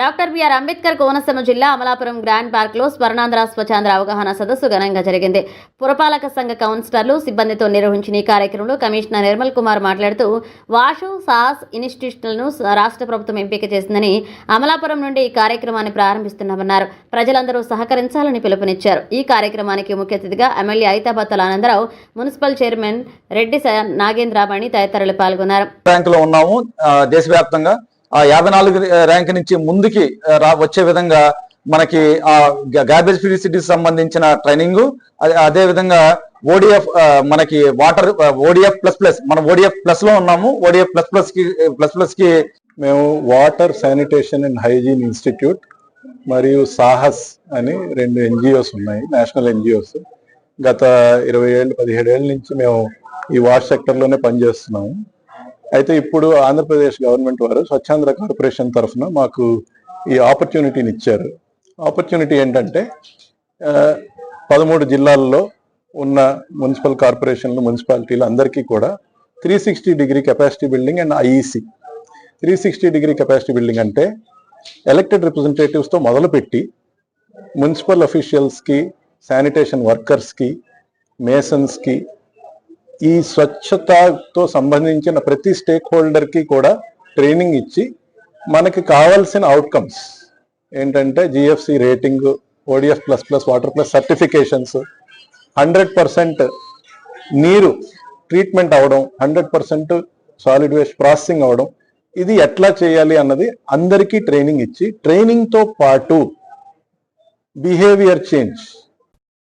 Doctor BR Ambedkar Konaseema జిల్లా Amalapuram grand పార్క్లో స్వర్ణాంధ్ర స్వచ్ఛాంధ్ర అవగాహన సదస్సు ఘనంగా జరిగింది. పురపాలక సంఘ కౌన్సిలర్లు సిబ్బందితో నిర్వహించిన ఈ కార్యక్రమంలో కమిషనర్ నిర్మల్ కుమార్ మాట్లాడుతూ వాషు సాహస్ ఇన్స్టిట్యూషన్లను రాష్ట్ర ప్రభుత్వం ఎంపిక చేసిందని అమలాపురం నుండి ఈ కార్యక్రమాన్ని ప్రారంభిస్తున్నామన్నారు. ప్రజలందరూ సహకరించాలని పిలుపునిచ్చారు. ఈ కార్యక్రమానికి ముఖ్య అతిథిగా MLA Aithabathula Anandarao municipal chairman Reddy Nagendrabani తదితరులు పాల్గొన్నారు. ఉన్నాము. దేశవ్యాప్తంగా ఆ యాభై నాలుగు ర్యాంక్ నుంచి ముందుకి రా వచ్చే విధంగా మనకి ఆ గార్బేజ్ ఫ్రీ సిటీస్ సంబంధించిన ట్రైనింగ్ అదే విధంగా ఓడిఎఫ్ మనకి వాటర్ ఓడిఎఫ్ ప్లస్ ప్లస్ మనం ఓడిఎఫ్ ప్లస్లో ఉన్నాము ఓడిఎఫ్ ప్లస్ ప్లస్కి ప్లస్ ప్లస్కి మేము water sanitation and hygiene institute మరియు సాహస్ అని రెండు ఎన్జిఓస్ ఉన్నాయి నేషనల్ ఎన్జిఓస్. గత ఇరవై ఏళ్ళు పదిహేడు ఏళ్ళ నుంచి మేము ఈ వాటర్ సెక్టర్లోనే పనిచేస్తున్నాము. అయితే ఇప్పుడు ఆంధ్రప్రదేశ్ గవర్నమెంట్ వారు స్వచ్ఛాంధ్ర కార్పొరేషన్ తరఫున మాకు ఈ ఆపర్చునిటీని ఇచ్చారు. ఆపర్చునిటీ ఏంటంటే పదమూడు జిల్లాల్లో ఉన్న మున్సిపల్ కార్పొరేషన్లు మున్సిపాలిటీలు అందరికీ కూడా three sixty degree capacity building and IEC. Three sixty degree capacity building అంటే ఎలక్టెడ్ రిప్రజెంటేటివ్స్తో మొదలుపెట్టి మున్సిపల్ అఫీషియల్స్కి శానిటేషన్ వర్కర్స్కి మేసన్స్కి ఈ స్వచ్ఛతతో సంబంధించిన ప్రతి స్టేక్ హోల్డర్కి కూడా ట్రైనింగ్ ఇచ్చి మనకి కావాల్సిన అవుట్కమ్స్ ఏంటంటే GFC rating ODF plus plus water plus certifications hundred percent నీరు ట్రీట్మెంట్ అవడం hundred percent solid waste processing అవడం ఇది ఎట్లా చేయాలి అన్నది అందరికీ ట్రైనింగ్ ఇచ్చి ట్రైనింగ్తో పాటు బిహేవియర్ చేంజ్